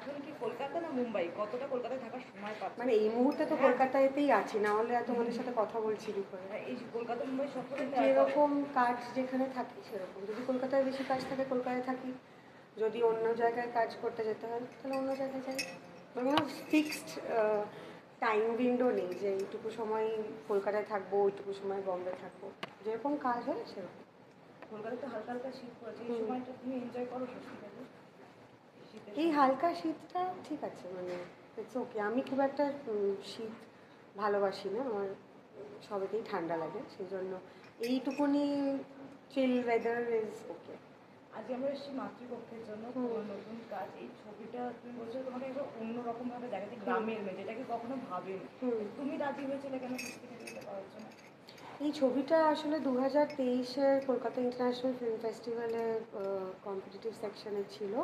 এখন কি কলকাতা না মুম্বাই? কতটা কলকাতায় থাকার সময় পাচ্ছে? মানে এই মুহূর্তে তো কলকাতাতেই আছি না হলে তোমাদের সাথে কথা বলছি কি করে? এই যে কলকাতা মুম্বাই সফরে যেরকম কাজ যেখানে থাকি সেরকম। যদি কলকাতায় বেশি কাজ থাকে কলকাতায় থাকি। যদি অন্য জায়গায় কাজ করতে যেতে হয় তাহলে অন্য জায়গায় যাই। মানে ফিক্সড টাইম উইন্ডো নেই যে এইটুকু সময় কলকাতায় থাকব ওইটুকু সময় বম্বে থাকব। যেরকম কাজ হয় সেরকম। কলকাতাতে হালকা হালকা শীত পড়েছে এই সময়টা তুমি এনজয় করো সত্যি এই হালকা শীতটা ঠিক আছে মানে ইটস ওকে আমি খুব একটা শীত ভালোবাসি না আমার সবেতেই ঠান্ডা লাগে সেই জন্য এইটুকুনি চিল ওয়েদার ইজ ওকে আজকে আমরা এসেছি মাতৃপক্ষের জন্য নতুন কাজ। এই ছবিটা তুমি বলছো তোমাকে একবার অন্যরকম ভাবে দেখাতে গ্রামের মেয়ে যেটাকে কখনো ভাবেনি। তুমি রাজি হয়েছিলে কেন এই ছবিটা আসলে দু হাজার তেইশের কলকাতা ইন্টারন্যাশনাল ফিল্ম ফেস্টিভ্যালে কম্পিটিটিভ সেকশনে ছিল।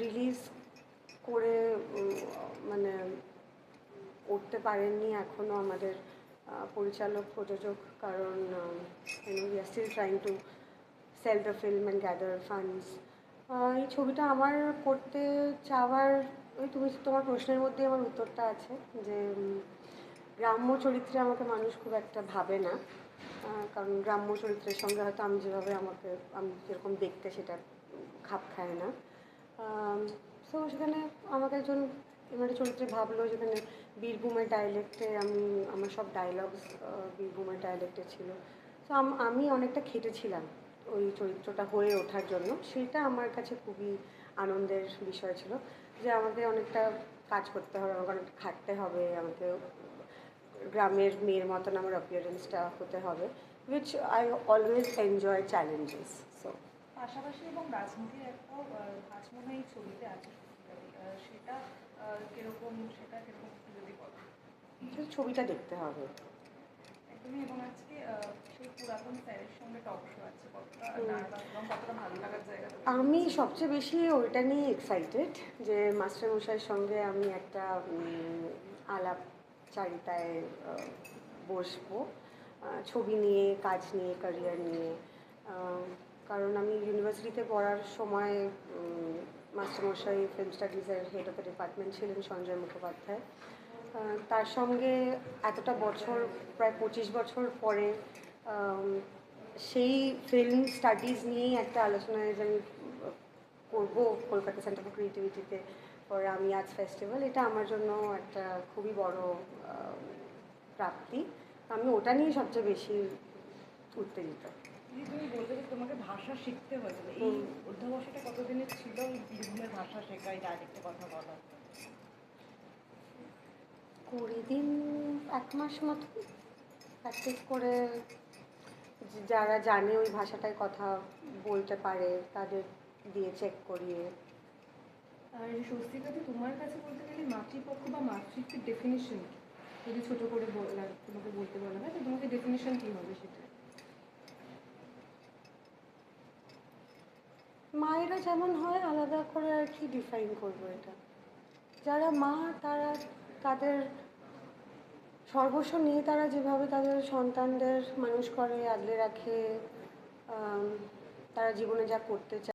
রিলিজ করে মানে করতে পারেননি এখনও আমাদের পরিচালক, প্রযোজক, কারণ we are still trying to sell the film and gather funds এই ছবিটা আমার করতে চাওয়ার, ওই তুমি, তোমার প্রশ্নের মধ্যে আমার উত্তরটা আছে, যে গ্রাম্য চরিত্রে আমাকে মানুষ খুব একটা ভাবে না কারণ গ্রাম্য চরিত্রের সঙ্গে হয়তো আমি যেভাবে আমাকে, আমি যেরকম দেখতে সেটা খাপ খায় না। সো সেখানে আমাকে একজন এবারে চরিত্রে ভাবলো যেখানে বীরভূমের ডায়ালেক্টে আমি, আমার সব ডায়লগস বীরভূমের ডায়ালেক্টে ছিল। সো আমি অনেকটা খেটেছিলাম ওই চরিত্রটা হয়ে ওঠার জন্য। সেটা আমার কাছে খুবই আনন্দের বিষয় ছিল যে আমাকে অনেকটা কাজ করতে হবে, আমাকে অনেকটা খাটতে হবে, আমাকে গ্রামের মেয়ের মতন আমার অ্যাপিয়ারেন্সটা হতে হবে which I always enjoy challenges so পাশাপাশি এবং রাজনীতির একটাও ভাঁজ মনে এই ছবিতে আছে সেটা কীরকম সেটা কীরকম একটু যদি বলো। ছবিটা দেখতে হবে। একদমই এবং আজকে সেই পুরাতন স্যারের সঙ্গে টক শো আছে কতটা এবং কতটা ভালো লাগার জায়গা আমি সবচেয়ে বেশি ওইটা নিয়ে এক্সাইটেড যে মাস্টারমশাইয়ের সঙ্গে আমি একটা উম, আলাপচারিতায় আহ, বসবো। ছবি নিয়ে কাজ নিয়ে ক্যারিয়ার নিয়ে। কারণ আমি ইউনিভার্সিটিতে পড়ার সময় মাস্টারমশাই ফিল্ম স্টাডিজের হেড অফ দ্য ডিপার্টমেন্ট ছিলেন সঞ্জয় মুখোপাধ্যায়। তার সঙ্গে এতটা বছর, প্রায় পঁচিশ বছর পরে সেই ফিল্ম স্টাডিজ নিয়েই একটা আলোচনায় যে আমি করব কলকাতা সেন্টার ফর ক্রিয়েটিভিটিতে পরে আমি আজ ফেস্টিভ্যাল এটা আমার জন্য একটা খুবই বড় প্রাপ্তি। আমি ওটা নিয়ে সবচেয়ে বেশি উত্তেজিত। তুমি বলতে যে তোমাকে ভাষা শিখতে হয়েছিল। এই হুম। অধ্যাবসায়টা কতদিনের ছিল? এই বীরভূমের ভাষা শেখাই ডাইরেক্টে কথা বলা। কুড়ি দিন এক মাস মতো। প্র্যাকটিস করে যারা জানে ওই ভাষাটায় কথা বলতে পারে তাদের দিয়ে চেক করিয়ে। আর স্বস্তিকাতে তোমার কাছে বলতে গেলে মাতৃপক্ষ বা মাতৃত্বের ডেফিনেশন যদি ছোট করে বলা তোমাকে বলতে বলা হয় তো তোমাকে ডেফিনেশন কী হবে সেটা মায়েরা যেমন হয়, আলাদা করে আর কি ডিফাইন করব এটা। যারা মা, তারা তাদের সর্বস্ব নিয়ে তারা যেভাবে তাদের সন্তানদের মানুষ করে আগলে রাখে তারা জীবনে যা করতে চায়।